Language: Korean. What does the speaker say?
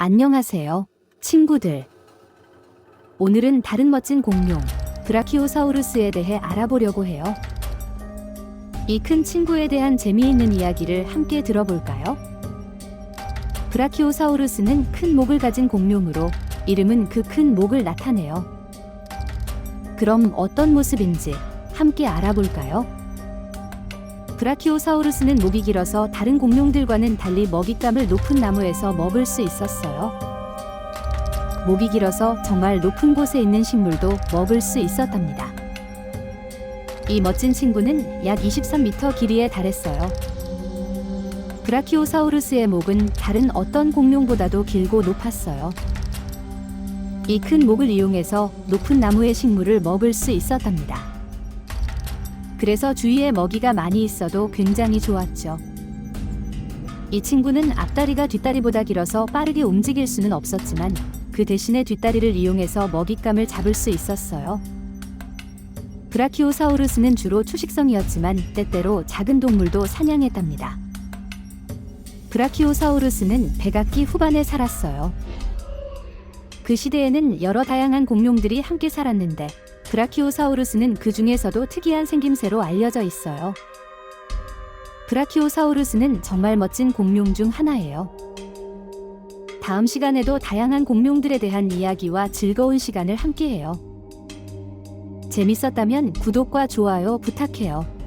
안녕하세요, 친구들. 오늘은 다른 멋진 공룡, 브라키오사우루스에 대해 알아보려고 해요. 이 큰 친구에 대한 재미있는 이야기를 함께 들어볼까요? 브라키오사우루스는 큰 목을 가진 공룡으로 이름은 그 큰 목을 나타내요. 그럼 어떤 모습인지 함께 알아볼까요? 브라키오사우루스는 목이 길어서 다른 공룡들과는 달리 먹잇감을 높은 나무에서 먹을 수 있었어요. 목이 길어서 정말 높은 곳에 있는 식물도 먹을 수 있었답니다. 이 멋진 친구는 약 23m 길이에 달했어요. 브라키오사우루스의 목은 다른 어떤 공룡보다도 길고 높았어요. 이 큰 목을 이용해서 높은 나무의 식물을 먹을 수 있었답니다. 그래서 주위에 먹이가 많이 있어도 굉장히 좋았죠. 이 친구는 앞다리가 뒷다리보다 길어서 빠르게 움직일 수는 없었지만 그 대신에 뒷다리를 이용해서 먹잇감을 잡을 수 있었어요. 브라키오사우루스는 주로 초식성이었지만 때때로 작은 동물도 사냥했답니다. 브라키오사우루스는 백악기 후반에 살았어요. 그 시대에는 여러 다양한 공룡들이 함께 살았는데 브라키오사우루스는 그 중에서도 특이한 생김새로 알려져 있어요. 브라키오사우루스는 정말 멋진 공룡 중 하나예요. 다음 시간에도 다양한 공룡들에 대한 이야기와 즐거운 시간을 함께해요. 재밌었다면 구독과 좋아요 부탁해요.